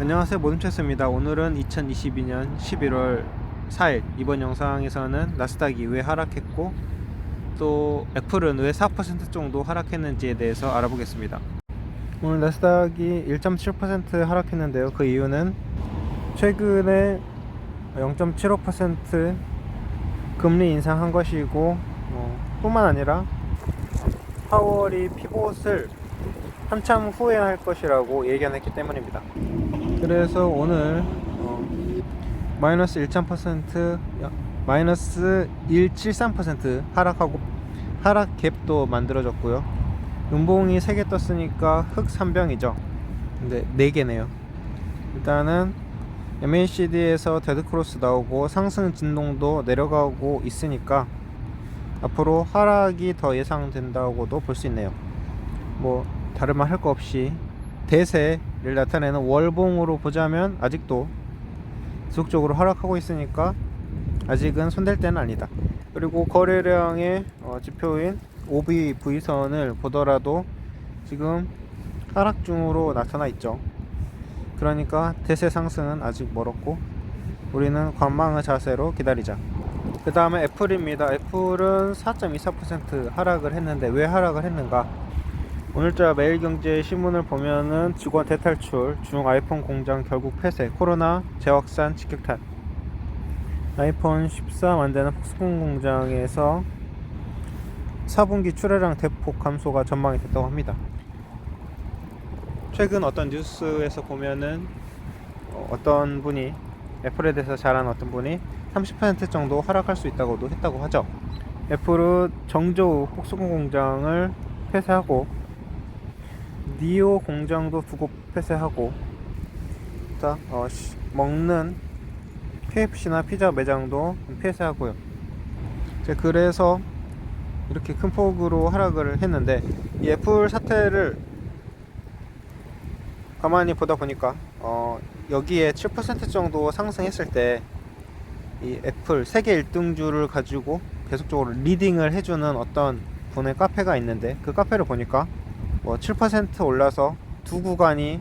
안녕하세요 모든체스입니다. 오늘은 2022년 11월 4일. 이번 영상에서는 나스닥이 왜 하락했고 또 애플은 왜 4% 정도 하락했는지에 대해서 알아보겠습니다. 오늘 나스닥이 1.7% 하락했는데요. 그 이유는 최근에 0.75% 금리 인상한 것이고 어, 뿐만 아니라 파월이 피봇을 한참 후에 할 것이라고 예견했기 때문입니다. 그래서 오늘 어, 마이너스 1.0% 야, 마이너스 1.73% 하락하고 하락 갭도 만들어졌고요. 음봉이 3개 떴으니까 흑 3병이죠. 근데 4개네요. 일단은 MACD에서 데드크로스 나오고 상승 진동도 내려가고 있으니까 앞으로 하락이 더 예상된다고도 볼 수 있네요. 뭐 다른 말 할 거 없이 대세를 나타내는 월봉으로 보자면 아직도 지속적으로 하락하고 있으니까 아직은 손댈 때는 아니다. 그리고 거래량의 어, 지표인 OBV선을 보더라도 지금 하락 중으로 나타나 있죠. 그러니까 대세 상승은 아직 멀었고 우리는 관망의 자세로 기다리자. 그 다음에 애플입니다. 애플은 4.24% 하락을 했는데 왜 하락을 했는가? 오늘자 매일경제 신문을 보면은 직원 대탈출, 중 아이폰 공장 결국 폐쇄, 코로나 재확산 직격탄. 아이폰 14 만드는 폭스콘 공장에서 4분기 출하량 대폭 감소가 전망이 됐다고 합니다. 최근 어떤 뉴스에서 보면은 어, 어떤 분이 애플에 대해서 잘하는 어떤 분이 30% 정도 하락할 수 있다고도 했다고 하죠. 애플은 정저우 폭스콘 공장을 폐쇄하고 니오 공장도 두 곳 폐쇄하고 자, 어, 시- 먹는 KFC나 피자 매장도 폐쇄하고요. 이제 그래서 이렇게 큰 폭으로 하락을 했는데 이 애플 사태를 가만히 보다 보니까 어, 여기에 7% 정도 상승했을 때 이 애플 세계 1등주를 가지고 계속적으로 리딩을 해주는 어떤 분의 카페가 있는데 그 카페를 보니까 뭐 7% 올라서 두 구간이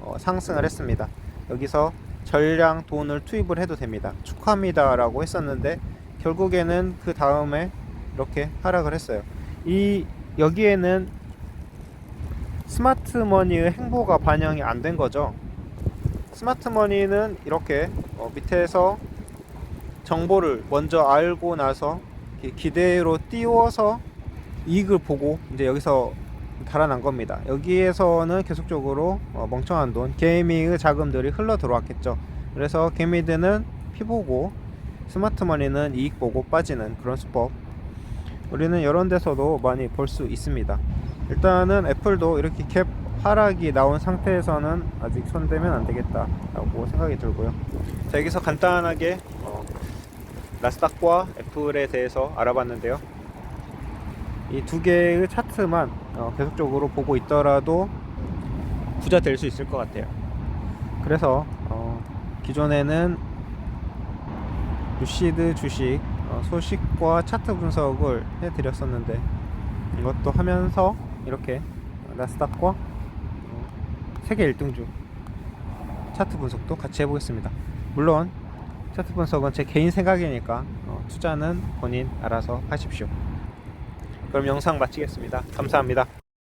어, 상승을 했습니다. 여기서 전량 돈을 투입을 해도 됩니다. 축하합니다 라고 했었는데 결국에는 그 다음에 이렇게 하락을 했어요. 이 여기에는 스마트머니의 행보가 반영이 안 된 거죠. 스마트머니는 이렇게 어, 밑에서 정보를 먼저 알고 나서 기대로 띄워서 이익을 보고 이제 여기서 달아난 겁니다. 여기에서는 계속적으로 어, 멍청한 돈, 게이밍의 자금들이 흘러 들어왔겠죠. 그래서 개미드는 피 보고 스마트머니는 이익 보고 빠지는 그런 수법. 우리는 이런 데서도 많이 볼 수 있습니다. 일단은 애플도 이렇게 캡 하락이 나온 상태에서는 아직 손대면 안 되겠다라고 생각이 들고요. 자, 여기서 간단하게 어, 나스닥과 애플에 대해서 알아봤는데요. 이 두 개의 차트만 어, 계속적으로 보고 있더라도 부자 될 수 있을 것 같아요. 그래서 어, 기존에는 루시드 주식 어, 소식과 차트 분석을 해드렸었는데 이것도 하면서 이렇게 나스닥과 어, 세계 1등주 차트 분석도 같이 해보겠습니다. 물론 차트 분석은 제 개인 생각이니까 어, 투자는 본인 알아서 하십시오. 그럼 영상 마치겠습니다. 감사합니다.